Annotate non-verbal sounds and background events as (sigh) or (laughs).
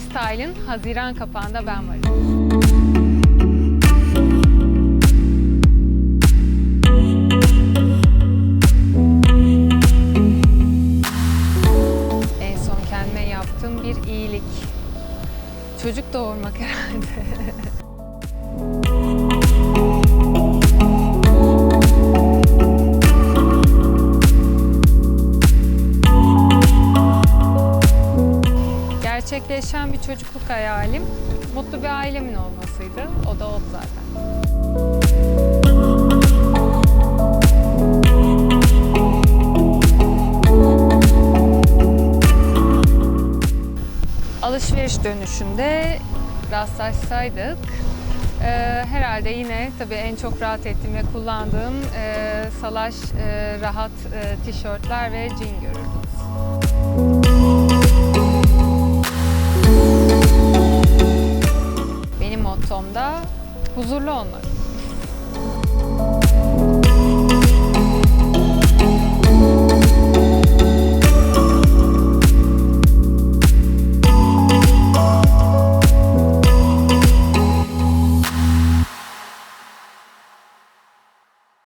Style'ın Haziran kapağında ben varım. En son kendime yaptığım bir iyilik. Çocuk doğurmak herhalde. (laughs) Gerçekleşen bir çocukluk hayalim mutlu bir ailemin olmasıydı. O da oldu zaten. Alışveriş dönüşünde rastlaşsaydık e, herhalde yine tabii en çok rahat ettiğim ve kullandığım e, salaş e, rahat e, tişörtler ve jean görürdünüz. Benim mottom da huzurlu olmak.